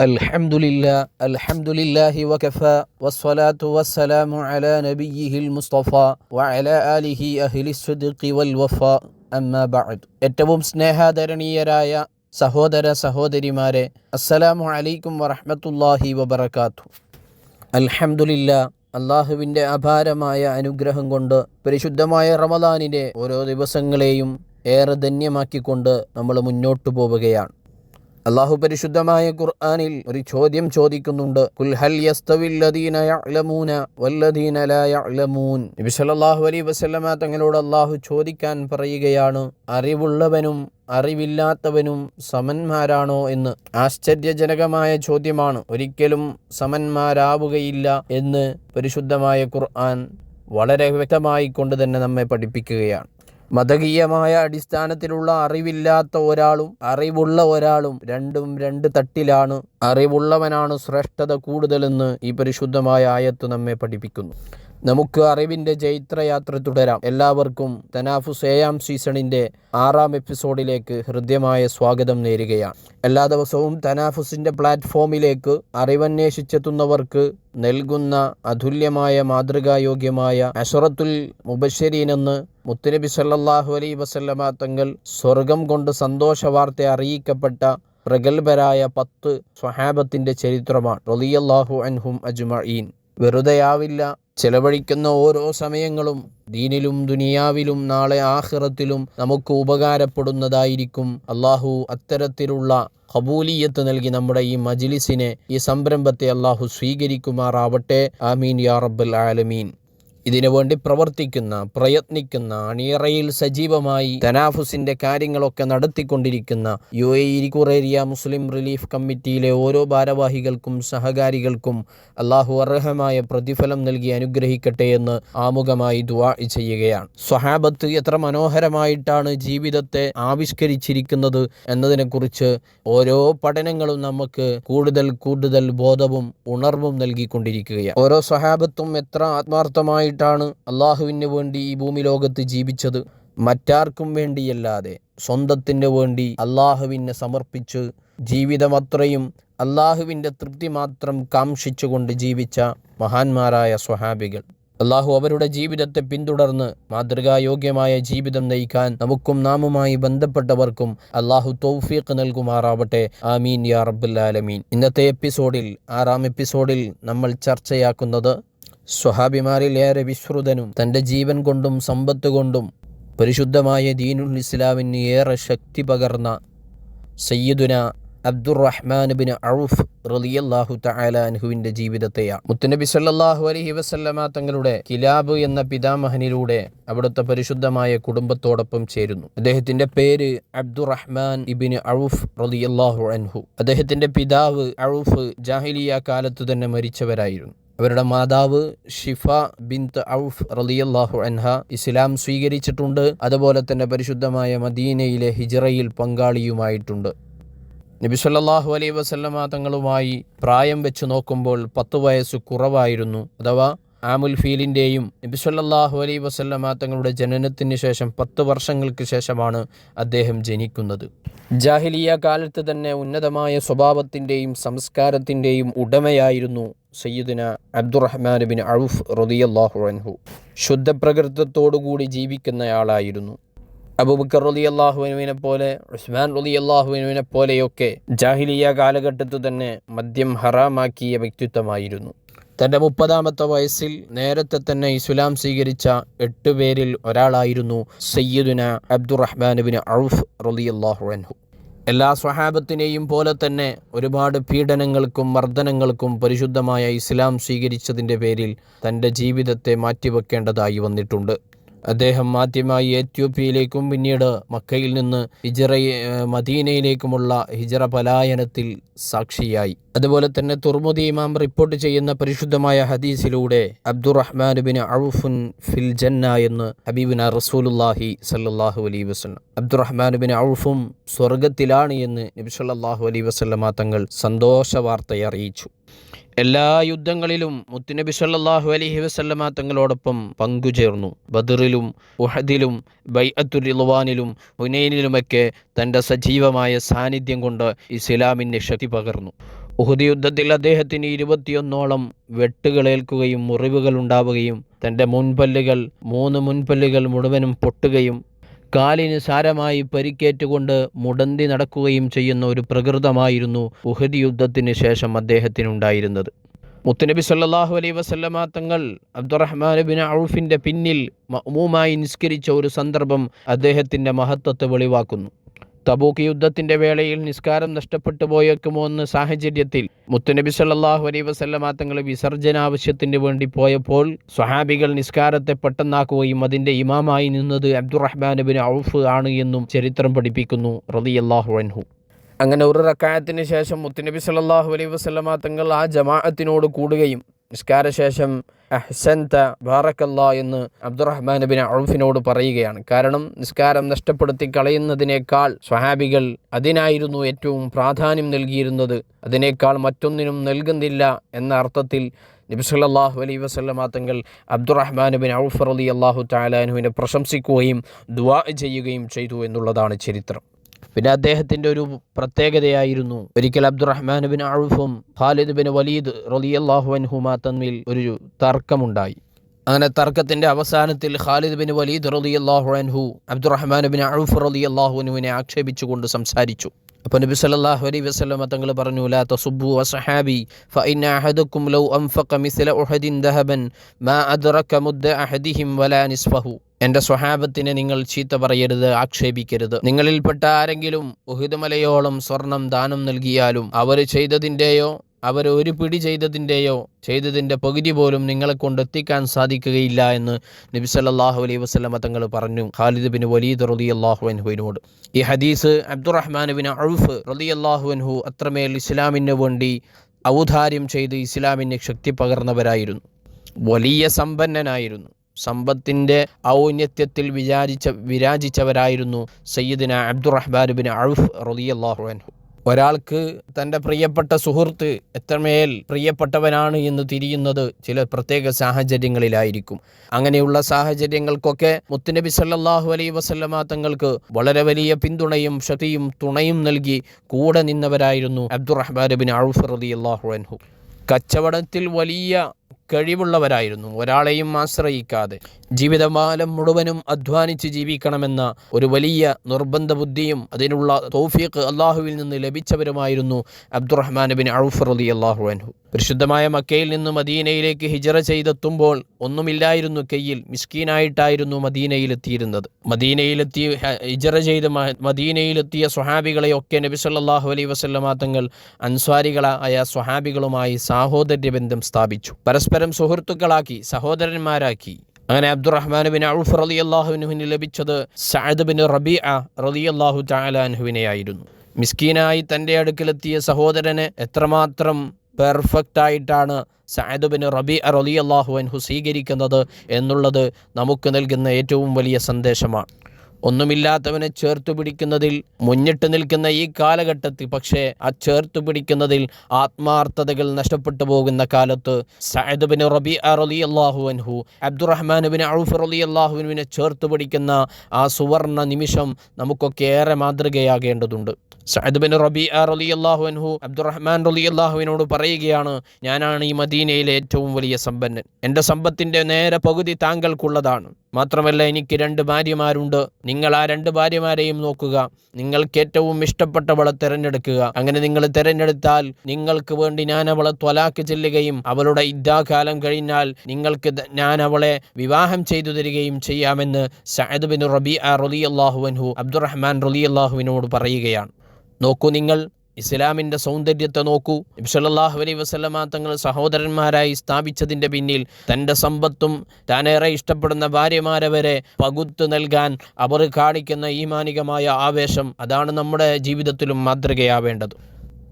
الحمد لله الحمد لله وكفى والصلاة والسلام على نبيه المصطفى وعلى آله أهل الصدق والوفاء أما بعد ഏറ്റവും സ്നേഹാദരണീയരായ സഹോദര സഹോദരിമാരെ അസ്സലാമു അലൈക്കും വറഹ്മത്തുള്ളാഹി വബറകാത്തു അൽഹംദുലില്ലാ അള്ളാഹുവിൻ്റെ അപാരമായ അനുഗ്രഹം കൊണ്ട് പരിശുദ്ധമായ റമദാനിൻ്റെ ഓരോ ദിവസങ്ങളെയും ഏറെ ധന്യമാക്കിക്കൊണ്ട് നമ്മൾ മുന്നോട്ടു പോവുകയാണ് അള്ളാഹു പരിശുദ്ധമായ ഖുർആാനിൽ ഒരു ചോദ്യം ചോദിക്കുന്നുണ്ട്. തങ്ങളോട് അള്ളാഹു ചോദിക്കാൻ പറയുകയാണ് അറിവുള്ളവനും അറിവില്ലാത്തവനും സമന്മാരാണോ എന്ന്? ആശ്ചര്യജനകമായ ചോദ്യമാണ്. ഒരിക്കലും സമന്മാരാവുകയില്ല എന്ന് പരിശുദ്ധമായ ഖുർആൻ വളരെ വ്യക്തമായി കൊണ്ട് തന്നെ നമ്മെ പഠിപ്പിക്കുകയാണ്. മതകീയമായ അടിസ്ഥാനത്തിലുള്ള അറിവില്ലാത്ത ഒരാളും അറിവുള്ള ഒരാളും രണ്ടും രണ്ട് തട്ടിലാണ്. അറിവുള്ളവനാണ് ശ്രേഷ്ഠത കൂടുതലെന്ന് ഈ പരിശുദ്ധമായ ആയത്ത് നമ്മെ പഠിപ്പിക്കുന്നു. നമുക്ക് അറിവിന്റെ ജൈത്രയാത്ര തുടരാം. എല്ലാവർക്കും തനാഫുസ് ഏഴാം സീസണിന്റെ ആറാം എപ്പിസോഡിലേക്ക് ഹൃദ്യമായ സ്വാഗതം നേരുകയാണ്. എല്ലാ ദിവസവും തനാഫുസിന്റെ പ്ലാറ്റ്ഫോമിലേക്ക് അറിവന്വേഷിച്ചെത്തുന്നവർക്ക് നൽകുന്ന അതുല്യമായ മാതൃകായോഗ്യമായ അഷറത്തുൽ മുബശ്ശരീനെന്ന് മുത്തുനബി സല്ലാഹു അലൈ വസല്ലമ തങ്ങൾ സ്വർഗം കൊണ്ട് സന്തോഷ വാർത്ത അറിയിക്കപ്പെട്ട പ്രഗത്ഭരായ പത്ത് സ്വഹാബത്തിന്റെ ചരിത്രമാണ്. റലിയല്ലാഹു അൻഹും അജ്മഈൻ. വെറുതെയാവില്ല ചെലവഴിക്കുന്ന ഓരോ സമയങ്ങളും ദീനിലും ദുനിയാവിലും നാളെ ആഖിറത്തിലും നമുക്ക് ഉപകാരപ്പെടുന്നതായിരിക്കും. അള്ളാഹു അത്തരത്തിലുള്ള കബൂലിയത്ത് നൽകി നമ്മുടെ ഈ മജിലിസിനെ ഈ സംരംഭത്തെ അള്ളാഹു സ്വീകരിക്കുമാറാവട്ടെ. ആമീൻ യാ റബ്ബൽ ആലമീൻ. ഇതിനു വേണ്ടി പ്രവർത്തിക്കുന്ന പ്രയത്നിക്കുന്ന അണിയറയിൽ സജീവമായി തനാഫുസിന്റെ കാര്യങ്ങളൊക്കെ നടത്തിക്കൊണ്ടിരിക്കുന്ന യു എ ഇരിക്കുറേരിയ മുസ്ലിം റിലീഫ് കമ്മിറ്റിയിലെ ഓരോ ഭാരവാഹികൾക്കും സഹകാരികൾക്കും അള്ളാഹു അർഹമായ പ്രതിഫലം നൽകി അനുഗ്രഹിക്കട്ടെ എന്ന് ആമുഖമായി ദുവാ ചെയ്യുകയാണ്. സ്വഹാബത്ത് എത്ര മനോഹരമായിട്ടാണ് ജീവിതത്തെ ആവിഷ്കരിച്ചിരിക്കുന്നത് എന്നതിനെക്കുറിച്ച് ഓരോ പഠനങ്ങളും നമുക്ക് കൂടുതൽ കൂടുതൽ ബോധവും ഉണർവും നൽകിക്കൊണ്ടിരിക്കുകയാണ്. ഓരോ സ്വഹാബത്തും എത്ര ആത്മാർത്ഥമായി ആയിട്ടാണ് അള്ളാഹുവിന് വേണ്ടി ഈ ഭൂമി ലോകത്ത് ജീവിച്ചത്. മറ്റാർക്കും വേണ്ടിയല്ലാതെ സ്വന്തത്തിന് വേണ്ടി അള്ളാഹുവിനെ സമർപ്പിച്ച് ജീവിതമത്രയും അള്ളാഹുവിന്റെ തൃപ്തി മാത്രം കാംക്ഷിച്ചുകൊണ്ട് ജീവിച്ച മഹാന്മാരായ സ്വഹാബികൾ. അള്ളാഹു അവരുടെ ജീവിതത്തെ പിന്തുടർന്ന് മാതൃകായോഗ്യമായ ജീവിതം നയിക്കാൻ നമുക്കും നാമുമായി ബന്ധപ്പെട്ടവർക്കും അള്ളാഹു തൗഫീഖ് നൽകുമാറാവട്ടെ. ആമീൻ യാ റബ്ബുല്ലാലമീൻ ഇന്നത്തെ എപ്പിസോഡിൽ ആറാം എപ്പിസോഡിൽ നമ്മൾ ചർച്ചയാക്കുന്നത് സ്വഹാബിമാരിൽ ഏറെ വിശ്രുതനും തന്റെ ജീവൻ കൊണ്ടും സമ്പത്ത് കൊണ്ടും പരിശുദ്ധമായ ദീനുൽ ഇസ്ലാമിന് ഏറെ ശക്തി പകർന്ന സയ്യിദുന അബ്ദുറഹ്മാൻ ബിൻ ഔഫ് റളിയല്ലാഹു തആല അൻഹുവിന്റെ ജീവിതത്തെയാണ്. മുത്തുനബി സല്ലാഹു അലഹി വസല്ലമ തങ്ങളുടെ കിലാബ് എന്ന പിതാമഹനിലൂടെ അവിടുത്തെ പരിശുദ്ധമായ കുടുംബത്തോടൊപ്പം ചേരുന്നു. അദ്ദേഹത്തിന്റെ പേര് അബ്ദുറഹ്മാൻ ഇബിൻ ഔഫ് റളിയല്ലാഹു അൻഹു. അദ്ദേഹത്തിന്റെ പിതാവ് ഔഫ് ജാഹിലിയ കാലത്ത് തന്നെ മരിച്ചവരായിരുന്നു. അവരുടെ മാതാവ് ഷിഫ ബിന്ത് ഔഫ് റളിയല്ലാഹു അൻഹ ഇസ്ലാം സ്വീകരിച്ചിട്ടുണ്ട്. അതുപോലെ തന്നെ പരിശുദ്ധമായ മദീനയിലെ ഹിജറയിൽ പങ്കാളിയുമായിട്ടുണ്ട്. നബി സല്ലാഹു അലൈ വസല്ലമ തങ്ങളുമായി പ്രായം വെച്ച് നോക്കുമ്പോൾ പത്ത് വയസ്സ് കുറവായിരുന്നു. അഥവാ ആമുൽ ഫീലിന്റെയും നബി സല്ലല്ലാഹു അലൈഹി വസല്ലമ തങ്ങളുടെ ജനനത്തിന് ശേഷം പത്ത് വർഷങ്ങൾക്ക് ശേഷമാണ് അദ്ദേഹം ജനിക്കുന്നത്. ജാഹിലിയ കാലത്ത് തന്നെ ഉന്നതമായ സ്വഭാവത്തിന്റെയും സംസ്കാരത്തിന്റെയും ഉടമയായിരുന്നു സയ്യിദിന അബ്ദുറഹ്മാൻ ബിൻ അഴുഫ് റളിയല്ലാഹു അൻഹു. ശുദ്ധപ്രകൃതത്തോടുകൂടി ജീവിക്കുന്നയാളായിരുന്നു. അബൂബക്കർ റലി അള്ളാഹുവിനുവിനെ പോലെ ഉസ്മാൻ റലി അള്ളാഹുവിനുവിനെ പോലെയൊക്കെ ജാഹിലിയ കാലഘട്ടത്തിൽ തന്നെ മദ്യം ഹറാമാക്കിയ വ്യക്തിത്വമായിരുന്നു. തന്റെ മുപ്പതാമത്തെ വയസ്സിൽ നേരത്തെ തന്നെ ഇസ്ലാം സ്വീകരിച്ച എട്ട് പേരിൽ ഒരാളായിരുന്നു സയ്യിദുന അബ്ദുറഹ്മാൻ ബിൻ ഔഫ് റലി അൻഹു. എല്ലാ സ്വഹാബത്തിനെയും പോലെ തന്നെ ഒരുപാട് പീഡനങ്ങൾക്കും മർദ്ദനങ്ങൾക്കും പരിശുദ്ധമായ ഇസ്ലാം സ്വീകരിച്ചതിന്റെ പേരിൽ തന്റെ ജീവിതത്തെ മാറ്റിവെക്കേണ്ടതായി വന്നിട്ടുണ്ട്. അദ്ദേഹം ആദ്യമായി എത്യോപ്യയിലേക്കും പിന്നീട് മക്കയിൽ നിന്ന് ഹിജറ മദീനയിലേക്കുമുള്ള ഹിജറ പലായനത്തിൽ സാക്ഷിയായി. അതുപോലെ തന്നെ തുർമുദി ഇമാം റിപ്പോർട്ട് ചെയ്യുന്ന പരിശുദ്ധമായ ഹദീസിലൂടെ അബ്ദുറഹ്മാൻ ബിൻ അഴുഫുൻ ഫിൽ ജന്ന എന്ന് ഹബീബിന റസൂലുല്ലാഹി സല്ലാഹു അലൈ വസ്ലം അബ്ദുറഹ്മാൻ ബിൻ അഴുഫും സ്വർഗത്തിലാണ് എന്ന് നബി സല്ലാഹു അലൈ വസ്ലമ തങ്ങൾ സന്തോഷ വാർത്തയെ അറിയിച്ചു. എല്ലാ യുദ്ധങ്ങളിലും മുത്തുനബി സല്ലാഹു അലഹി വസല്ലമ തങ്ങളോടൊപ്പം പങ്കുചേർന്നു. ബദറിലും ഉഹദിലും ബൈഅത്തുൽ റിളവാനിലും ഹുനൈനിലുമൊക്കെ തന്റെ സജീവമായ സാന്നിധ്യം കൊണ്ട് ഇസ്ലാമിന്റെ ശക്തി പകർന്നു. ഉഹദി യുദ്ധത്തിൽ അദ്ദേഹത്തിന് ഇരുപത്തിയൊന്നോളം വെട്ടുകളേൽക്കുകയും മുറിവുകൾ ഉണ്ടാവുകയും തന്റെ മുൻപല്ലുകൾ മൂന്ന് മുൻപല്ലുകൾ മുഴുവനും പൊട്ടുകയും കാലിന് സാരമായി പരിക്കേറ്റുകൊണ്ട് മുടന്തി നടക്കുകയും ചെയ്യുന്ന ഒരു പ്രകൃതമായിരുന്നു ഉഹദി യുദ്ധത്തിന് ശേഷം അദ്ദേഹത്തിനുണ്ടായിരുന്നത്. മുത്തുനബി സല്ലാഹു അലൈ വസല്ലമ തങ്ങൾ അബ്ദുറഹ്മാൻ ബിൻ ഔഫിന്റെ പിന്നിൽ മഅ്മൂമായി നിസ്കരിച്ച ഒരു സന്ദർഭം അദ്ദേഹത്തിന്റെ മഹത്വത്തെ വെളിവാക്കുന്നു. തബൂക്ക് യുദ്ധത്തിന്റെ വേളയിൽ നിസ്കാരം നഷ്ടപ്പെട്ടു പോയേക്കുമോ എന്ന സാഹചര്യത്തിൽ മുത്തുനബി സല്ലാഹു അലൈ വസല്ലമ തങ്ങൾ വിസർജന ആവശ്യത്തിന് വേണ്ടി പോയപ്പോൾ സ്വഹാബികൾ നിസ്കാരത്തെ പെട്ടെന്നാക്കുകയും അതിന്റെ ഇമാമായി നിന്നത് അബ്ദുറഹ്മാൻ ബിൻ ഔഫ് ആണ് എന്നും ചരിത്രം പഠിപ്പിക്കുന്നു. റളിയല്ലാഹു അൻഹു. അങ്ങനെ ഒരു റക്കായത്തിന് ശേഷം മുത്തുനബി സല്ലാഹു അലൈ വസല്ലമ തങ്ങൾ ആ ജമാഅത്തിനോട് കൂടുകയും നിസ്കാരശേഷം അഹ്സന്ത ബാറക്കല്ല എന്ന് അബ്ദുറഹ്മാൻ ബിൻ ഔഫിനോട് പറയുകയാണ്. കാരണം നിസ്കാരം നഷ്ടപ്പെടുത്തി കളയുന്നതിനേക്കാൾ സ്വഹാബികൾ അതിനായിരുന്നു ഏറ്റവും പ്രാധാന്യം നൽകിയിരുന്നത്. അതിനേക്കാൾ മറ്റൊന്നിനും നൽകുന്നില്ല എന്ന അർത്ഥത്തിൽ നബി സല്ലല്ലാഹു അലൈഹി വസല്ലമ തങ്ങൾ അബ്ദുറഹ്മാൻ ബിൻ ഔഫർ അലി അള്ളാഹു താലാനുവിനെ പ്രശംസിക്കുകയും ദുആ ചെയ്യുകയും ചെയ്തു എന്നുള്ളതാണ് ചരിത്രം. പിന്നെ അദ്ദേഹത്തിന്റെ ഒരു പ്രത്യേകതയായിരുന്നു. ഒരിക്കൽ അബ്ദുറഹ്മാൻ ബിൻ അഴുഫും ഖാലിദ് ബിൻ വലീദ് റളിയല്ലാഹു അൻഹുമാ തമ്മിൽ ഒരു തർക്കമുണ്ടായി. അങ്ങനെ തർക്കത്തിന്റെ അവസാനത്തിൽ ഖാലിദ് ബിൻ വലീദ് റളിയല്ലാഹു അൻഹു അബ്ദുറഹ്മാൻ ബിൻ അഴുഫ് റളിയല്ലാഹു അൻഹുവിനെ ആക്ഷേപിച്ചുകൊണ്ട് സംസാരിച്ചു. അപ്പോൾ നബി സല്ലല്ലാഹു അലൈഹി വസല്ലമ തങ്ങൾ പറഞ്ഞു ലാ തസുബ്ബു വസഹാബി ഫഇന്ന അഹദക്കും ലൗ അൻഫഖ മിസ്ല ഉഹദിൻ ദഹബൻ മാ അദ്റക മുദ്ദ അഹദിഹിം വലാ നിസ്ഫഹു. എന്റെ സ്വഹാബത്തിനെ നിങ്ങൾ ചീത്ത പറയരുത് ആക്ഷേപിക്കരുത്. നിങ്ങളിൽപ്പെട്ട ആരെങ്കിലും ഉഹിദ് മലയോളം സ്വർണം ദാനം നൽകിയാലും അവർ ചെയ്തതിന്റെയോ അവർ ഒരു പിടി ചെയ്തതിന്റെയോ ചെയ്തതിന്റെ പകുതി പോലും നിങ്ങളെ കൊണ്ട് എത്തിക്കാൻ സാധിക്കുകയില്ല എന്ന് നബി സല്ലാഹു അലൈഹി വസല്ലമ തങ്ങൾ പറഞ്ഞു. ഖാലിദ് ബിൻ വലീദ് റളിയല്ലാഹു അൻഹുവിനോട്. ഈ ഹദീസ് അബ്ദുറഹ്മാൻ ബിൻ അഴുഫ് ഔഫ് അള്ളാഹു അൻഹു അത്രമേൽ ഇസ്ലാമിന് വേണ്ടി ഔദാര്യം ചെയ്ത് ഇസ്ലാമിന് ശക്തി പകർന്നവരായിരുന്നു. വലിയ സമ്പന്നനായിരുന്നു. സമ്പത്തിന്റെ ഔന്നത്യത്തിൽ വിചാരിച്ച വിരാജിച്ചവരായിരുന്നു സയ്യിദിന അബ്ദുറഹ്മാൻ ബിൻ അഴുഫ് ഔഫ് അള്ളാഹു അൻഹു. ഒരാൾക്ക് തന്റെ പ്രിയപ്പെട്ട സുഹൃത്ത് എത്രമേൽ പ്രിയപ്പെട്ടവനാണ് എന്ന് തിരിയുന്നത് ചില പ്രത്യേക സാഹചര്യങ്ങളിലായിരിക്കും. അങ്ങനെയുള്ള സാഹചര്യങ്ങൾക്കൊക്കെ മുത്തുനബി സല്ലാഹു അലൈ വസല്ലമ തങ്ങൾക്ക് വളരെ വലിയ പിന്തുണയും ശക്തിയും തുണയും നൽകി കൂടെ നിന്നവരായിരുന്നു അബ്ദുറഹ്മാൻ ബിൻ ഔഫ് റളിയല്ലാഹു അൻഹു. കച്ചവടത്തിൽ വലിയ കഴിവുള്ളവരായിരുന്നു. ഒരാളെയും ആശ്രയിക്കാതെ. ജീവിതകാലം മുഴുവനും അധ്വാനിച്ച് ജീവിക്കണമെന്ന ഒരു വലിയ നിർബന്ധ ബുദ്ധിയും അതിനുള്ള തൗഫീഖ് അള്ളാഹുവിൽ നിന്ന് ലഭിച്ചവരുമായിരുന്നു അബ്ദുറഹ്മാൻ ബിൻ ഔഫ് റലി അള്ളാഹു അൻഹു. പരിശുദ്ധമായ മക്കയിൽ നിന്ന് മദീനയിലേക്ക് ഹിജറ ചെയ്തെത്തുമ്പോൾ ഒന്നുമില്ലായിരുന്നു കയ്യിൽ മിസ്കീനായിട്ടായിരുന്നു മദീനയിലെത്തിയിരുന്നത്. മദീനയിലെത്തി ഹിജറ ചെയ്ത് മദീനയിലെത്തിയ സ്വഹാബികളെയൊക്കെ നബി സല്ലാഹു അലൈഹി വസല്ലമ തങ്ങൾ അൻസ്വാരികളായ സ്വഹാബികളുമായി സാഹോദര്യ ബന്ധം സ്ഥാപിച്ചു. പരസ്പരം സുഹൃത്തുക്കളാക്കി സഹോദരന്മാരാക്കി. അങ്ങനെ അബ്ദുറഹ്മാൻ ബിൻ ഔഫ് റലി അള്ളാഹുവിനുവിന് ലഭിച്ചത് സഅദ് ബിൻ റബി റലി അള്ളാഹു താലാൻഹുവിനെയായിരുന്നു മിസ്കീനായി തന്റെ അടുക്കിലെത്തിയ സഹോദരനെ എത്രമാത്രം പെർഫെക്റ്റ് ആയിട്ടാണ് സഅദ് ബിൻ റബി റലി അള്ളാഹു അൻഹു സ്വീകരിക്കുന്നത് എന്നുള്ളത് നമുക്ക് നൽകുന്ന ഏറ്റവും വലിയ സന്ദേശമാണ്. ഒന്നുമില്ലാത്തവനെ ചേർത്തു പിടിക്കുന്നതിൽ മുന്നിട്ട് നിൽക്കുന്ന ഈ കാലഘട്ടത്തിൽ പക്ഷേ ആ ചേർത്തു പിടിക്കുന്നതിൽ ആത്മാർത്ഥതകൾ നഷ്ടപ്പെട്ടു പോകുന്ന കാലത്ത് സഅദ് ബിൻ റബി അറലി അള്ളാഹു അൻഹു അബ്ദുറഹ്മാൻ ബിൻ ഔഫ് അലി അള്ളാഹുവിനെ ചേർത്ത് പിടിക്കുന്ന ആ സുവർണ നിമിഷം നമുക്കൊക്കെ ഏറെ മാതൃകയാകേണ്ടതുണ്ട്. സഅദ് ബിൻ റബി അലി അള്ളാഹു അൻഹു അബ്ദുറഹ്മാൻ റലി അള്ളാഹുവിനോട് പറയുകയാണ് ഞാനാണ് ഈ മദീനയിലെ ഏറ്റവും വലിയ സമ്പന്നൻ. എന്റെ സമ്പത്തിന്റെ നേരെ പകുതി താങ്കൾക്കുള്ളതാണ്. മാത്രമല്ല എനിക്ക് രണ്ട് ഭാര്യമാരുണ്ട്. നിങ്ങൾ ആ രണ്ട് ഭാര്യമാരെയും നോക്കുക. നിങ്ങൾക്ക് ഏറ്റവും ഇഷ്ടപ്പെട്ടവളെ തിരഞ്ഞെടുക്കുക. അങ്ങനെ നിങ്ങൾ തിരഞ്ഞെടുത്താൽ നിങ്ങൾക്ക് വേണ്ടി ഞാൻ അവളെ ത്വലാക്ക് ചെല്ലുകയും അവളുടെ ഇദ്ദാകാലം കഴിഞ്ഞാൽ നിങ്ങൾക്ക് ഞാൻ അവളെ വിവാഹം ചെയ്തു തരികയും ചെയ്യാമെന്ന് സഅദ് ബിൻ റബി റലി അള്ളാഹുവിൻഹു അബ്ദുറഹ്മാൻ റുലി അള്ളാഹുവിനോട് പറയുകയാണ്. നോക്കൂ നിങ്ങൾ ഇസ്ലാമിന്റെ സൗന്ദര്യത്തെ നോക്കൂ. നബ്സല്ലാഹു അലൈ വസ്ലമ തങ്ങൾ സഹോദരന്മാരായി സ്ഥാപിച്ചതിന്റെ പിന്നിൽ തന്റെ സമ്പത്തും താനേറെ ഇഷ്ടപ്പെടുന്ന ഭാര്യമാരെ വരെ പകുത്തു നൽകാൻ അവർ കാണിക്കുന്ന ഈമാനികമായ ആവേശം അതാണ് നമ്മുടെ ജീവിതത്തിലും മാതൃകയാവേണ്ടത്.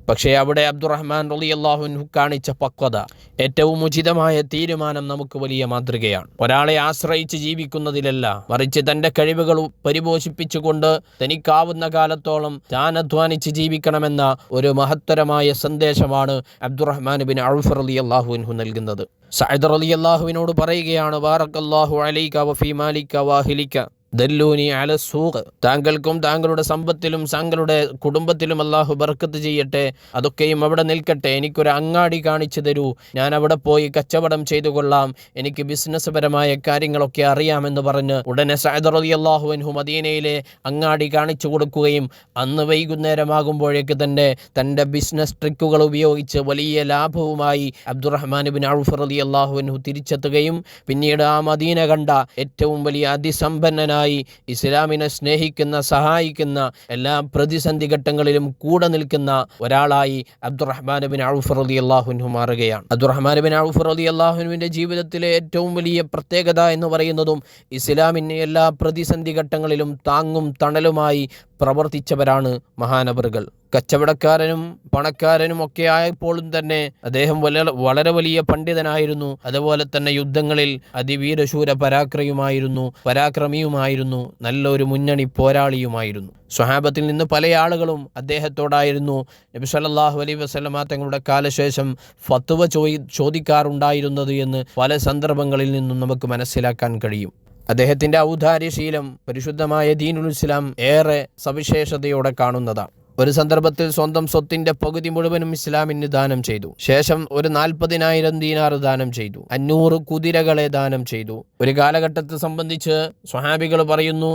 പക്ഷേ അവിടെ അബ്ദുറഹ്മാൻ റലി അള്ളാഹുൻഹു കാണിച്ച പക്വത ഏറ്റവും ഉചിതമായ തീരുമാനം നമുക്ക് വലിയ മാതൃകയാണ്. ഒരാളെ ആശ്രയിച്ച് ജീവിക്കുന്നതിലല്ല മറിച്ച് തന്റെ കഴിവുകൾ പരിപോഷിപ്പിച്ചുകൊണ്ട് തനിക്കാവുന്ന കാലത്തോളം താൻ അധ്വാനിച്ച് ജീവിക്കണമെന്ന ഒരു മഹത്തരമായ സന്ദേശമാണ് അബ്ദുറഹ്മാൻ ബിൻ ഔഫ് റലി അള്ളാഹുൻഹു നൽകുന്നത്. സഅദ് റലി അള്ളാഹുവിനോട് പറയുകയാണ് വാറക് അള്ളാഹു അലൈക വഫി മാലിക വാഹിലിക ദല്ലൂനി അല സൂഖ്. താങ്കൾക്കും താങ്കളുടെ സമ്പത്തിലും താങ്കളുടെ കുടുംബത്തിലും അള്ളാഹു ബർക്കത്ത് ചെയ്യട്ടെ. അതൊക്കെയും അവിടെ നിൽക്കട്ടെ. എനിക്കൊരു അങ്ങാടി കാണിച്ചു തരൂ. ഞാൻ അവിടെ പോയി കച്ചവടം ചെയ്തു കൊള്ളാം. എനിക്ക് ബിസിനസ് പരമായ കാര്യങ്ങളൊക്കെ അറിയാമെന്ന് പറഞ്ഞ് ഉടനെ സയദ് അലി അള്ളാഹുവിൻഹു മദീനയിലെ അങ്ങാടി കാണിച്ചു കൊടുക്കുകയും അന്ന് വൈകുന്നേരമാകുമ്പോഴേക്ക് തന്നെ തന്റെ ബിസിനസ് ട്രിക്കുകൾ ഉപയോഗിച്ച് വലിയ ലാഭവുമായി അബ്ദുറഹ്മാൻ ബിൻ ഔഫ് റലി അള്ളാഹുവിൻഹു തിരിച്ചെത്തുകയും പിന്നീട് ആ മദീന കണ്ട ഏറ്റവും വലിയ അതിസമ്പന്നനായി ഇസ്ലാമിനെ സ്നേഹിക്കുന്ന സഹായിക്കുന്ന എല്ലാ പ്രതിസന്ധി ഘട്ടങ്ങളിലും കൂടെ നിൽക്കുന്ന ഒരാളായി അബ്ദുറഹ്മാൻ ബിൻ ഔഫ് റലി അള്ളാഹുൻഹു മാറുകയാണ്. അബ്ദുറഹ്മാൻ ബിൻ ഔഫ് റലി അള്ളാഹുനുവിന്റെ ജീവിതത്തിലെ ഏറ്റവും വലിയ പ്രത്യേകത എന്ന് പറയുന്നതും ഇസ്ലാമിന്റെ എല്ലാ പ്രതിസന്ധി ഘട്ടങ്ങളിലും താങ്ങും തണലുമായി പ്രവർത്തിച്ചവരാണ് മഹാനവറുകൾ. കച്ചവടക്കാരനും പണക്കാരനും ഒക്കെ ആയപ്പോഴും തന്നെ അദ്ദേഹം വളരെ വലിയ പണ്ഡിതനായിരുന്നു. അതുപോലെ തന്നെ യുദ്ധങ്ങളിൽ അതിവീരശൂര പരാക്രയുമായിരുന്നു പരാക്രമിയുമായിരുന്നു നല്ലൊരു മുന്നണി പോരാളിയുമായിരുന്നു. സ്വഹാബത്തിൽ നിന്ന് പല ആളുകളും അദ്ദേഹത്തോടായിരുന്നു. നബി സല്ലാഹു അലൈ വസല്ലമ തങ്ങളുടെ കാലശേഷം ഫത്തുവ ചോദി ചോദിക്കാറുണ്ടായിരുന്നത് എന്ന് പല സന്ദർഭങ്ങളിൽ നിന്നും നമുക്ക് മനസ്സിലാക്കാൻ കഴിയും. അദ്ദേഹത്തിന്റെ ഔദാര്യശീലം പരിശുദ്ധമായ ദീനുൽ ഇസ്ലാം ഏറെ സവിശേഷതയോടെ കാണുന്നതാണ്. ഒരു സന്ദർഭത്തിൽ സ്വന്തം സ്വത്തിന്റെ പകുതി മുഴുവനും ഇസ്ലാമിന് ദാനം ചെയ്തു. ശേഷം ഒരു നാൽപ്പതിനായിരം ദീനാർ ദാനം ചെയ്തു. അഞ്ഞൂറ് കുതിരകളെ ദാനം ചെയ്തു. ഒരു കാലഘട്ടത്തെ സംബന്ധിച്ച് സ്വഹാബികൾ പറയുന്നു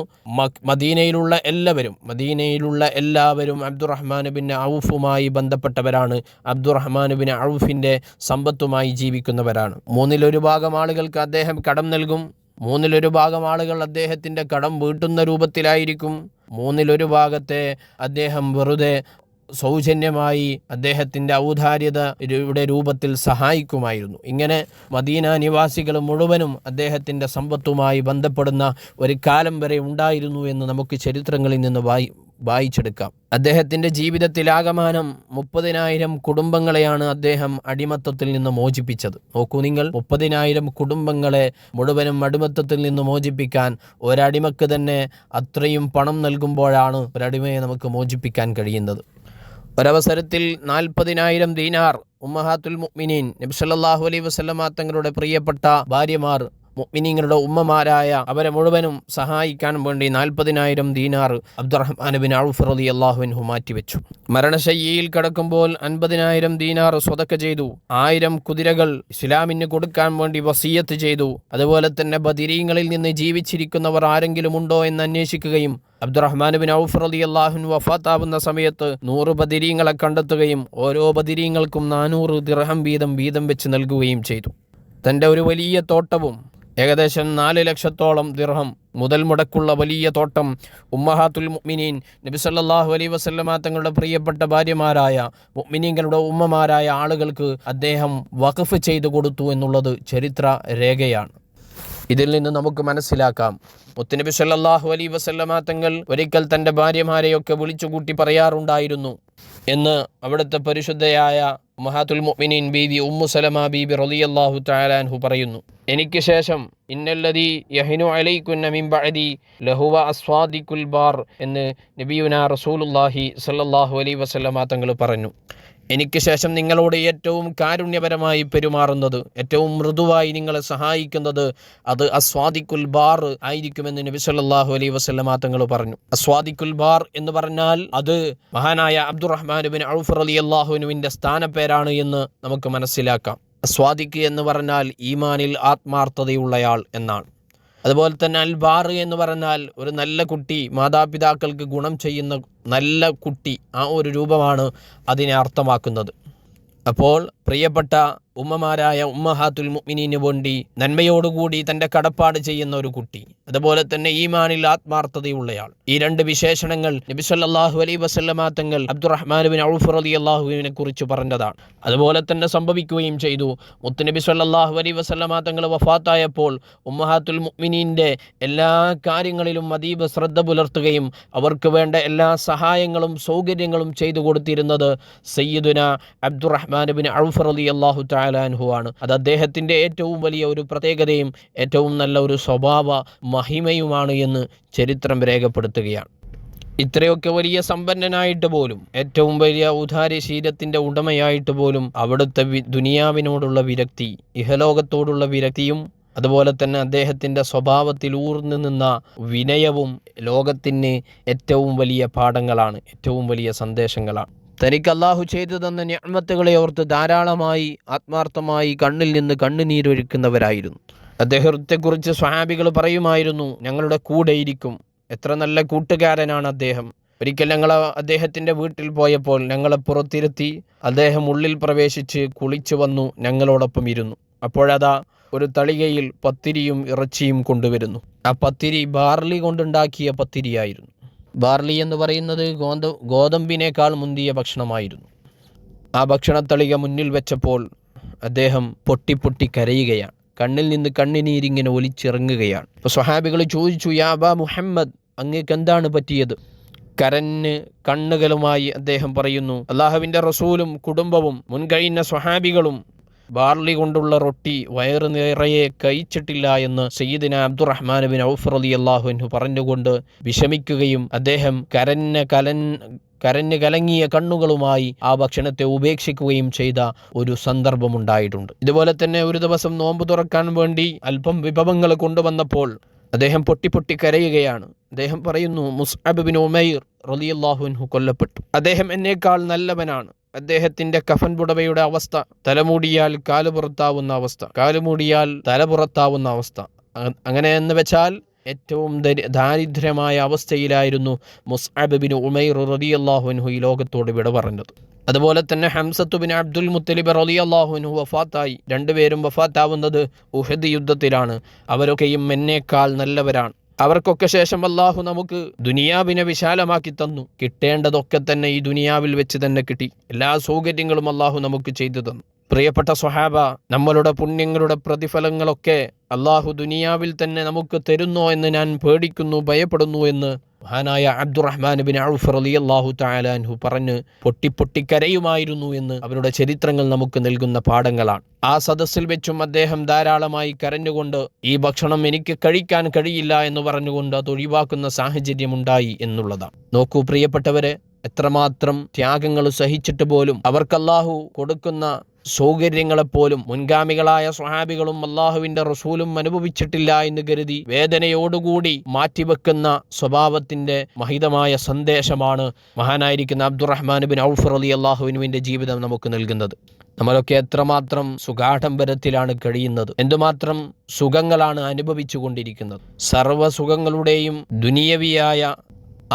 മദീനയിലുള്ള എല്ലാവരും മദീനയിലുള്ള എല്ലാവരും അബ്ദുറഹ്മാൻ ബിൻ ഔഫുമായി ബന്ധപ്പെട്ടവരാണ്. അബ്ദുറഹ്മാൻ ബിൻ ഔഫിന്റെ സമ്പത്തുമായി ജീവിക്കുന്നവരാണ്. മൂന്നിലൊരു ഭാഗം ആളുകൾക്ക് അദ്ദേഹം കടം നൽകും. മൂന്നിലൊരു ഭാഗം ആളുകൾ അദ്ദേഹത്തിന്റെ കടം വീട്ടുന്ന രൂപത്തിലായിരിക്കും. മൂന്നിലൊരു ഭാഗത്തെ അദ്ദേഹം വെറുതെ സൗജന്യമായി അദ്ദേഹത്തിന്റെ ഔദാര്യതയുടെ രൂപത്തിൽ സഹായിക്കുമായിരുന്നു. ഇങ്ങനെ മദീന നിവാസികൾ മുഴുവനും അദ്ദേഹത്തിന്റെ സമ്പത്തുമായി ബന്ധപ്പെടുന്ന ഒരു കാലം വരെ ഉണ്ടായിരുന്നു എന്ന് നമുക്ക് ചരിത്രങ്ങളിൽ നിന്ന് വായി വായിച്ചെടുക്കാം. അദ്ദേഹത്തിന്റെ ജീവിതത്തിലാകമാനം മുപ്പതിനായിരം കുടുംബങ്ങളെയാണ് അദ്ദേഹം അടിമത്തത്തിൽ നിന്ന് മോചിപ്പിച്ചത്. നോക്കൂ നിങ്ങൾ മുപ്പതിനായിരം കുടുംബങ്ങളെ മുഴുവനും അടിമത്തത്തിൽ നിന്ന് മോചിപ്പിക്കാൻ ഒരടിമക്ക് തന്നെ അത്രയും പണം നൽകുമ്പോഴാണ് ഒരടിമയെ നമുക്ക് മോചിപ്പിക്കാൻ കഴിയുന്നത്. ഒരവസരത്തിൽ നാൽപ്പതിനായിരം ദീനാർ ഉമ്മഹാത്തുൽ മുഅ്മിനീൻ നബ്സല്ലാഹു അലൈഹി വസല്ലമ തങ്ങളുടെ പ്രിയപ്പെട്ട ഭാര്യമാർ മുഅ്മിനീങ്ങളുടെ ഉമ്മമാരായ അവരെ മുഴുവനും സഹായിക്കാൻ വേണ്ടി നാൽപ്പതിനായിരം ദീനാർ അബ്ദുറഹ്മാൻ ബിൻ ഔഫ് റളി അള്ളാഹുവിൻഹു മാറ്റിവെച്ചു. മരണശയ്യയിൽ കിടക്കുമ്പോൾ അൻപതിനായിരം ദീനാർ സ്വതക്ക ചെയ്തു. ആയിരം കുതിരകൾ ഇസ്ലാമിന് കൊടുക്കാൻ വേണ്ടി വസീയത്ത് ചെയ്തു. അതുപോലെ തന്നെ ബദിരീങ്ങളിൽ നിന്ന് ജീവിച്ചിരിക്കുന്നവർ ആരെങ്കിലും ഉണ്ടോ എന്ന് അന്വേഷിക്കുകയും അബ്ദുറഹ്മാൻ ബിൻ ഔഫ് റലി അള്ളാഹുൻ വഫാത്താവുന്ന സമയത്ത് നൂറ് ബദിരീങ്ങളെ കണ്ടെത്തുകയും ഓരോ ബദിരീങ്ങൾക്കും നാനൂറ് ദിർഹം വീതം വീതം വെച്ച് നൽകുകയും ചെയ്തു. തന്റെ ഒരു വലിയ തോട്ടവും ഏകദേശം നാല് ലക്ഷത്തോളം ദിർഹം മുതൽ മുടക്കുള്ള വലിയ തോട്ടം ഉമ്മഹാത്തുൽ മുഅ്മിനീൻ. നബി സല്ലല്ലാഹു അലൈഹി വസല്ലമ തങ്ങളുടെ പ്രിയപ്പെട്ട ഭാര്യമാരായ മുഅ്മിനീങ്ങളുടെ ഉമ്മമാരായ ആളുകൾക്ക് അദ്ദേഹം വഖഫ് ചെയ്തു കൊടുത്തു എന്നുള്ളത് ചരിത്ര രേഖയാണ്. ഇതിൽ നിന്ന് നമുക്ക് മനസ്സിലാക്കാം. മുത്തനബി സല്ലാഹു അലൈ വസല്ലമ തങ്ങൾ ഒരിക്കൽ തന്റെ ഭാര്യമാരെയൊക്കെ വിളിച്ചുകൂട്ടി പറയാറുണ്ടായിരുന്നു. എന്ന് അവിടുത്തെ പരിശുദ്ധയായ മഹാത്തുൽ മുഅ്മിനീൻ ബീബി ഉമ്മു സലമ ബീബി റളിയല്ലാഹു തആലാൻഹു പറയുന്നു. എനിക്ക് ശേഷം ഇന്നല്ലദി യഹിനു അലൈക്കുന്ന മിൻ ബഅദി ലഹുവ അസ്വാദിക്കുൽ ബാർ എന്ന് നബിയുന റസൂലുള്ളാഹി സല്ലല്ലാഹു അലൈഹി വസല്ലമ തങ്ങൾ പറഞ്ഞു. എനിക്ക് ശേഷം നിങ്ങളോട് ഏറ്റവും കാരുണ്യപരമായി പെരുമാറുന്നത് ഏറ്റവും മൃദുവായി നിങ്ങളെ സഹായിക്കുന്നത് അത് അസ്വാദിക്കുൽ ബാർ ആയിരിക്കുമെന്ന് നബി സല്ലാഹു അലൈ വസല്ലമ തങ്ങൾ പറഞ്ഞു. അസ്വാദിക്കുൽ ബാർ എന്ന് പറഞ്ഞാൽ അത് മഹാനായ അബ്ദുറഹ്മാൻ ബിൻ അലി അള്ളാഹുനുവിന്റെ സ്ഥാനപ്പേരാണ് എന്ന് നമുക്ക് മനസ്സിലാക്കാം. അസ്വാദിക്ക് എന്ന് പറഞ്ഞാൽ ഈമാനിൽ ആത്മാർത്ഥതയുള്ളയാൾ എന്നാണ്. അതുപോലെ തന്നെ അൽബാർ എന്ന് പറഞ്ഞാൽ ഒരു നല്ല കുട്ടി മാതാപിതാക്കൾക്ക് ഗുണം ചെയ്യുന്ന നല്ല കുട്ടി ആ ഒരു രൂപമാണ് അതിനെ അർത്ഥമാക്കുന്നത്. അപ്പോൾ പ്രിയപ്പെട്ട ഉമ്മമാരായ ഉമ്മഹാത്തുൽ മുഅ്മിനീന് വേണ്ടി നന്മയോടുകൂടി തന്റെ കടപ്പാട് ചെയ്യുന്ന ഒരു കുട്ടി. അതുപോലെ തന്നെ ഈമാനിൽ ആത്മാർത്ഥതയുള്ളയാൾ. ഈ രണ്ട് വിശേഷണങ്ങൾ നബി അലൈ അലൈഹി വസല്ലമ തങ്ങൾ അബ്ദുറഹ്മാൻ അള്ളാഹുവിനെ ഔഫ് കുറിച്ച് പറഞ്ഞതാണ്. അതുപോലെ തന്നെ സംഭവിക്കുകയും ചെയ്തു. മുത്ത് നബി അലൈഹി വസല്ലമ തങ്ങൾ വഫാത്തായപ്പോൾ ഉമ്മഹാത്തുൽ മുഅ്മിനീന്റെ എല്ലാ കാര്യങ്ങളിലും അതീവ ശ്രദ്ധ പുലർത്തുകയും അവർക്ക് വേണ്ട എല്ലാ സഹായങ്ങളും സൗകര്യങ്ങളും ചെയ്തു കൊടുത്തിരുന്നത് സയ്യിദുന അബ്ദുറഹ്മാനുബിൻ ഔഫ് അലി അള്ളാഹു തആല അൻഹു ആണ് അത് അദ്ദേഹത്തിന്റെ ഏറ്റവും വലിയ ഒരു പ്രത്യേകതയും ഏറ്റവും നല്ല ഒരു സ്വഭാവ മഹിമയുമാണ് എന്ന് ചരിത്രം രേഖപ്പെടുത്തുകയാണ്. ഇത്രയൊക്കെ വലിയ സമ്പന്നനായിട്ട് പോലും ഏറ്റവും വലിയ ഉദാരശീലത്തിന്റെ ഉടമയായിട്ട് പോലും അവിടുത്തെ ദുനിയാവിനോടുള്ള വിരക്തി ഇഹലോകത്തോടുള്ള വിരക്തിയും അതുപോലെ തന്നെ അദ്ദേഹത്തിന്റെ സ്വഭാവത്തിൽ ഊർന്നു നിന്ന വിനയവും ലോകത്തിന് ഏറ്റവും വലിയ പാഠങ്ങളാണ് ഏറ്റവും വലിയ സന്ദേശങ്ങളാണ്. തനിക്ക് അള്ളാഹു ചെയ്തു തന്ന ഞാമത്തുകളെ ഓർത്ത് ധാരാളമായി ആത്മാർത്ഥമായി കണ്ണിൽ നിന്ന് കണ്ണുനീരൊഴുക്കുന്നവരായിരുന്നു അദ്ദേഹത്തെക്കുറിച്ച് സ്വഹാബികൾ പറയുമായിരുന്നു ഞങ്ങളുടെ കൂടെയിരിക്കും. എത്ര നല്ല കൂട്ടുകാരനാണ് അദ്ദേഹം. ഒരിക്കൽ ഞങ്ങൾ അദ്ദേഹത്തിന്റെ വീട്ടിൽ പോയപ്പോൾ ഞങ്ങളെ പുറത്തിരുത്തി അദ്ദേഹം ഉള്ളിൽ പ്രവേശിച്ച് കുളിച്ചു വന്നു ഞങ്ങളോടൊപ്പം ഇരുന്നു. അപ്പോഴതാ ഒരു തളികയിൽ പത്തിരിയും ഇറച്ചിയും കൊണ്ടുവരുന്നു. ആ പത്തിരി ബാർലി കൊണ്ടുണ്ടാക്കിയ പത്തിരിയായിരുന്നു. ബാർലി എന്ന് പറയുന്നത് ഗോത ഗോതമ്പിനേക്കാൾ മുന്തിയ ഭക്ഷണമായിരുന്നു. ആ ഭക്ഷണത്തളിക മുന്നിൽ വെച്ചപ്പോൾ അദ്ദേഹം പൊട്ടി പൊട്ടി കരയുകയാണ്. കണ്ണിൽ നിന്ന് കണ്ണിനീരിങ്ങനെ ഒലിച്ചിറങ്ങുകയാണ്. അപ്പോൾ സ്വഹാബികൾ ചോദിച്ചു യാബാ മുഹമ്മദ് അങ്ങേക്ക് എന്താണ് പറ്റിയത്? കരഞ്ഞ് കണ്ണുകളുമായി അദ്ദേഹം പറയുന്നു അള്ളാഹുവിന്റെ റസൂലും കുടുംബവും മുൻകഴിഞ്ഞ സ്വഹാബികളും ബാർലി കൊണ്ടുള്ള റൊട്ടി വയറ് നിറയെ കഴിച്ചിട്ടില്ല എന്ന് സയ്യിദിന അബ്ദുറഹ്മാൻ ബിൻ ഔഫ് റലി അള്ളാഹുവിനു പറഞ്ഞുകൊണ്ട് വിഷമിക്കുകയും അദ്ദേഹം കരഞ്ഞ കലൻ കരഞ്ഞു കലങ്ങിയ കണ്ണുകളുമായി ആ ഭക്ഷണത്തെ ഉപേക്ഷിക്കുകയും ചെയ്ത ഒരു സന്ദർഭമുണ്ടായിട്ടുണ്ട്. ഇതുപോലെ തന്നെ ഒരു ദിവസം നോമ്പ് തുറക്കാൻ വേണ്ടി അല്പം വിഭവങ്ങൾ കൊണ്ടുവന്നപ്പോൾ അദ്ദേഹം പൊട്ടി പൊട്ടി കരയുകയാണ്. അദ്ദേഹം പറയുന്നു മുസ്അബ് ബിൻ ഉമൈർ റലിയല്ലാഹുൻഹു കൊല്ലപ്പെട്ടു. അദ്ദേഹം എന്നേക്കാൾ നല്ലവനാണ്. അദ്ദേഹത്തിന്റെ കഫൻ പുടവയുടെ അവസ്ഥ തലമൂടിയാൽ കാൽ പുറത്താവുന്ന അവസ്ഥ കാലുമൂടിയാൽ തല പുറത്താവുന്ന അവസ്ഥ. അങ്ങനെ എന്ന് വെച്ചാൽ ഏറ്റവും ദരി- ദാരിദ്ര്യമായ അവസ്ഥയിലായിരുന്നു മുസ്അബ് ബിൻ ഉമൈർ റളിയല്ലാഹുൻഹു ഈ ലോകത്തോട് വിട പറഞ്ഞത്. അതുപോലെ തന്നെ ഹംസത്തു ബിൻ അബ്ദുൽ മുത്തലിബ് റളിയല്ലാഹുൻഹു വഫാത്തായി. രണ്ടുപേരും വഫാത്താവുന്നത് ഉഹദ് യുദ്ധത്തിലാണ്. അവരൊക്കെയും എന്നേക്കാൾ നല്ലവരാണ്. അവർക്കൊക്കെ ശേഷം അള്ളാഹു നമുക്ക് ദുനിയാവിനെ വിശാലമാക്കി തന്നു. കിട്ടേണ്ടതൊക്കെ തന്നെ ഈ ദുനിയാവിൽ വെച്ച് തന്നെ കിട്ടി. എല്ലാ സൗകര്യങ്ങളും അള്ളാഹു നമുക്ക് ചെയ്തു തന്നു. പ്രിയപ്പെട്ട സ്വഹാബ നമ്മളുടെ പുണ്യങ്ങളുടെ പ്രതിഫലങ്ങളൊക്കെ അള്ളാഹു ദുനിയാവിൽ തന്നെ നമുക്ക് തരുന്നോ എന്ന് ഞാൻ പേടിക്കുന്നു ഭയപ്പെടുന്നു എന്ന് മഹാനായ അബ്ദുറഹ്മാൻ ബിൻ ഔഫ് അലി അള്ളാഹു താലാൻഹു പറഞ്ഞ് പൊട്ടി പൊട്ടിക്കരയുമായിരുന്നു എന്ന് അവരുടെ ചരിത്രങ്ങൾ നമുക്ക് നൽകുന്ന പാഠങ്ങളാണ്. ആ സദസ്സിൽ വെച്ചും അദ്ദേഹം ധാരാളമായി കരഞ്ഞുകൊണ്ട് ഈ ഭക്ഷണം എനിക്ക് കഴിക്കാൻ കഴിയില്ല എന്ന് പറഞ്ഞുകൊണ്ട് അത് ഒഴിവാക്കുന്ന സാഹചര്യമുണ്ടായി എന്നുള്ളതാണ്. നോക്കൂ പ്രിയപ്പെട്ടവരെ എത്രമാത്രം ത്യാഗങ്ങൾ സഹിച്ചിട്ട് പോലും അവർക്കല്ലാഹു കൊടുക്കുന്ന സൗകര്യങ്ങളെപ്പോലും മുൻഗാമികളായ സ്വഹാബികളും അള്ളാഹുവിന്റെ റസൂലും അനുഭവിച്ചിട്ടില്ല എന്ന് കരുതി വേദനയോടുകൂടി മാറ്റിവെക്കുന്ന സ്വഭാവത്തിന്റെ മഹിതമായ സന്ദേശമാണ് മഹാനായിരിക്കുന്ന അബ്ദുറഹ്മാൻ ബിൻ ഔഫർ അലി അള്ളാഹുവിനുവിന്റെ ജീവിതം നമുക്ക് നൽകുന്നത്. നമ്മളൊക്കെ എത്രമാത്രം സുഖാഡംബരത്തിലാണ് കഴിയുന്നത്. എന്തുമാത്രം സുഖങ്ങളാണ് അനുഭവിച്ചു കൊണ്ടിരിക്കുന്നത് സർവസുഖങ്ങളുടെയും ദുനിയവിയായ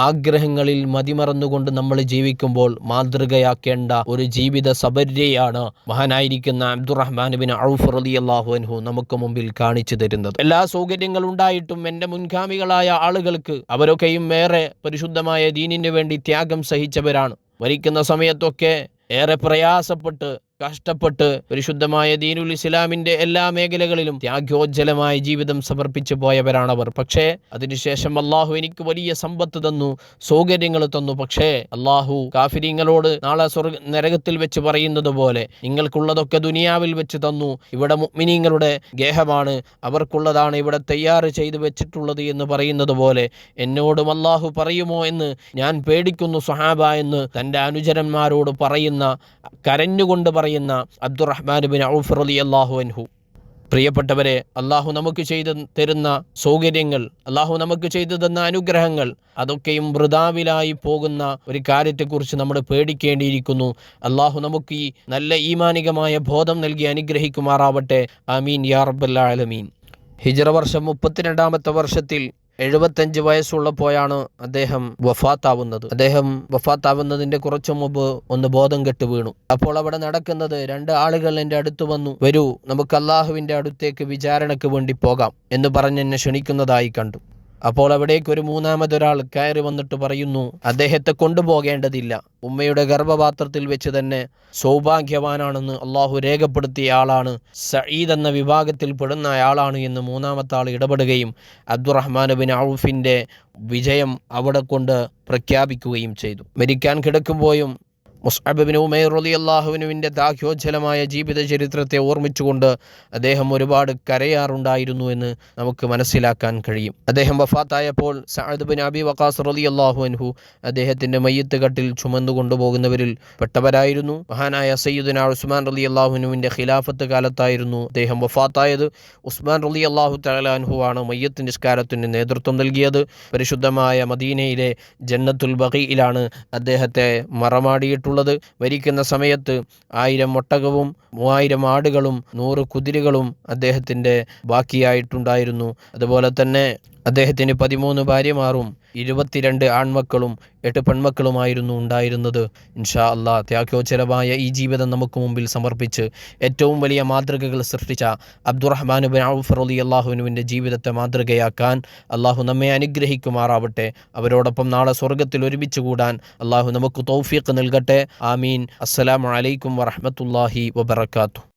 ആഗ്രഹങ്ങളിൽ മതിമറന്നുകൊണ്ട് നമ്മൾ ജീവിക്കുമ്പോൾ മാതൃകയാക്കേണ്ട ഒരു ജീവിത സബര്യയാണ് മഹാനായിരിക്കുന്ന അബ്ദുറഹ്മാൻ ബിൻ ഔഫ് റലി അള്ളാഹു അൻഹു നമുക്ക് മുമ്പിൽ കാണിച്ചു തരുന്നത്. എല്ലാ സൗകര്യങ്ങളും ഉണ്ടായിട്ടും എന്റെ മുൻഗാമികളായ ആളുകൾക്ക് അവരൊക്കെയും ഏറെ പരിശുദ്ധമായ ദീനിന് വേണ്ടി ത്യാഗം സഹിച്ചവരാണ്. മരിക്കുന്ന സമയത്തൊക്കെ ഏറെ പ്രയാസപ്പെട്ട് കഷ്ടപ്പെട്ട് പരിശുദ്ധമായ ദീനുൽ ഇസ്ലാമിന്റെ എല്ലാ മേഖലകളിലും ത്യാഗോജ്ജലമായ ജീവിതം സമർപ്പിച്ചു പോയവരാണവർ. പക്ഷേ അതിനുശേഷം അള്ളാഹു എനിക്ക് വലിയ സമ്പത്ത് തന്നു സൗകര്യങ്ങൾ തന്നു. പക്ഷേ അള്ളാഹു കാഫിരിങ്ങളോട് നാളെ സ്വർഗ നരകത്തിൽ വെച്ച് പറയുന്നത് പോലെ നിങ്ങൾക്കുള്ളതൊക്കെ ദുനിയാവിൽ വെച്ച് തന്നു. ഇവിടെ മുഅ്മിനീങ്ങളുടെ ഗേഹമാണ് അവർക്കുള്ളതാണ് ഇവിടെ തയ്യാർ ചെയ്ത് വെച്ചിട്ടുള്ളത് എന്ന് പറയുന്നത് പോലെ എന്നോടും അള്ളാഹു പറയുമോ എന്ന് ഞാൻ പേടിക്കുന്നു സഹാബ എന്ന് തന്റെ അനുചരന്മാരോട് പറയുന്ന കരഞ്ഞുകൊണ്ട് പറയുന്ന അബ്ദുറഹ്മാൻ ബിൻ ഔഫ് അലി അള്ളാഹു അൻഹു. പ്രിയപ്പെട്ടവരെ അള്ളാഹു നമുക്ക് ചെയ്ത് തരുന്ന സൗകര്യങ്ങൾ അള്ളാഹു നമുക്ക് ചെയ്തു തന്ന അനുഗ്രഹങ്ങൾ അതൊക്കെയും വൃതാവിലായി പോകുന്ന ഒരു കാര്യത്തെക്കുറിച്ച് നമ്മൾ പേടിക്കേണ്ടിയിരിക്കുന്നു. അള്ളാഹു നമുക്ക് ഈ നല്ല ഈമാനികമായ ബോധം നൽകി അനുഗ്രഹിക്കുമാറാവട്ടെ. ആമീൻ യാ റബ്ബൽ ആലമീൻ. ഹിജറ വർഷം മുപ്പത്തിരണ്ടാമത്തെ വർഷത്തിൽ എഴുപത്തഞ്ച് വയസ്സുള്ളപ്പോഴാണ് അദ്ദേഹം വഫാത്താവുന്നത്. അദ്ദേഹം വഫാത്താവുന്നതിന്റെ കുറച്ചു മുമ്പ് ഒന്ന് ബോധം കെട്ട് വീണു. അപ്പോൾ അവിടെ നടക്കുന്നത് രണ്ട് ആളുകൾ എന്റെ അടുത്ത് വന്നു. വരൂ നമുക്ക് അള്ളാഹുവിന്റെ അടുത്തേക്ക് വിചാരണയ്ക്ക് വേണ്ടി പോകാം എന്ന് പറഞ്ഞ് എന്നെ ക്ഷണിക്കുന്നതായി കണ്ടു. അപ്പോൾ അവിടേക്ക് ഒരു മൂന്നാമതൊരാൾ കയറി വന്നിട്ട് പറയുന്നു അദ്ദേഹത്തെ കൊണ്ടുപോകേണ്ടതില്ല. ഉമ്മയുടെ ഗർഭപാത്രത്തിൽ വെച്ച് തന്നെ സൗഭാഗ്യവാനാണെന്ന് അള്ളാഹു രേഖപ്പെടുത്തിയ ആളാണ്. സയ്യിദ് എന്ന വിഭാഗത്തിൽ പെടുന്ന ആളാണ് എന്ന് മൂന്നാമത്തെ ആൾ ഇടപെടുകയും അബ്ദുറഹ്മാൻ ബിൻ ഔഫിന്റെ വിജയം അവിടെ കൊണ്ട് പ്രഖ്യാപിക്കുകയും ചെയ്തു. മരിക്കാൻ കിടക്കുമ്പോഴും മുസ്അബിന് ഉമേർ അലി അള്ളാഹുവിനുവിന്റെ ദാഹ്യോജ്ജലമായ ജീവിത ചരിത്രത്തെ ഓർമ്മിച്ചുകൊണ്ട് അദ്ദേഹം ഒരുപാട് കരയാറുണ്ടായിരുന്നു എന്ന് നമുക്ക് മനസ്സിലാക്കാൻ കഴിയും. അദ്ദേഹം വഫാത്തായപ്പോൾ സഅദ് ബിൻ അബി വക്കാസ് റലി അള്ളാഹു അൻഹു അദ്ദേഹത്തിന്റെ മയ്യത്ത് കട്ടിൽ ചുമന്നു കൊണ്ടുപോകുന്നവരിൽ പെട്ടവരായിരുന്നു. മഹാനായ സയ്യിദുന ഉസ്മാൻ റലി അള്ളാഹുനുവിന്റെ ഖിലാഫത്ത് കാലത്തായിരുന്നു അദ്ദേഹം വഫാത്തായത്. ഉസ്മാൻ റലി അള്ളാഹു തലാൻഹു ആണ് മയ്യത്ത് നിസ്കാരത്തിന് നേതൃത്വം നൽകിയത്. പരിശുദ്ധമായ മദീനയിലെ ജന്നത്തുൽ ബഖയിലാണ് അദ്ദേഹത്തെ മറമാടിയിട്ടുള്ളത്. മരിക്കുന്ന സമയത്ത് ആയിരം ഒട്ടകവും മൂവായിരം ആടുകളും നൂറ് കുതിരകളും അദ്ദേഹത്തിന്റെ ബാക്കിയായിട്ടുണ്ടായിരുന്നു. അതുപോലെ തന്നെ അദ്ദേഹത്തിന് പതിമൂന്ന് ഭാര്യമാരും ഇരുപത്തിരണ്ട് ആൺമക്കളും എട്ട് പെൺമക്കളുമായിരുന്നു ഉണ്ടായിരുന്നത്. ഇൻഷാ അള്ളാ ത്യാഗോചരമായ ഈ ജീവിതം നമുക്ക് മുമ്പിൽ സമർപ്പിച്ച് ഏറ്റവും വലിയ മാതൃകകൾ സൃഷ്ടിച്ച അബ്ദുറഹ്മാൻ ബിൻ ഔഫർ അലി അള്ളാഹുവിനുവിന്റെ ജീവിതത്തെ മാതൃകയാക്കാൻ അള്ളാഹു നമ്മെ അനുഗ്രഹിക്കുമാറാവട്ടെ. അവരോടൊപ്പം നാളെ സ്വർഗത്തിൽ ഒരുമിച്ച് കൂടാൻ അള്ളാഹു നമുക്ക് തൗഫീഖ് നൽകട്ടെ. ആമീൻ. അസ്സലാമു അലൈക്കും വറഹ്മത്തുള്ളാഹി വബറകാതുഹു.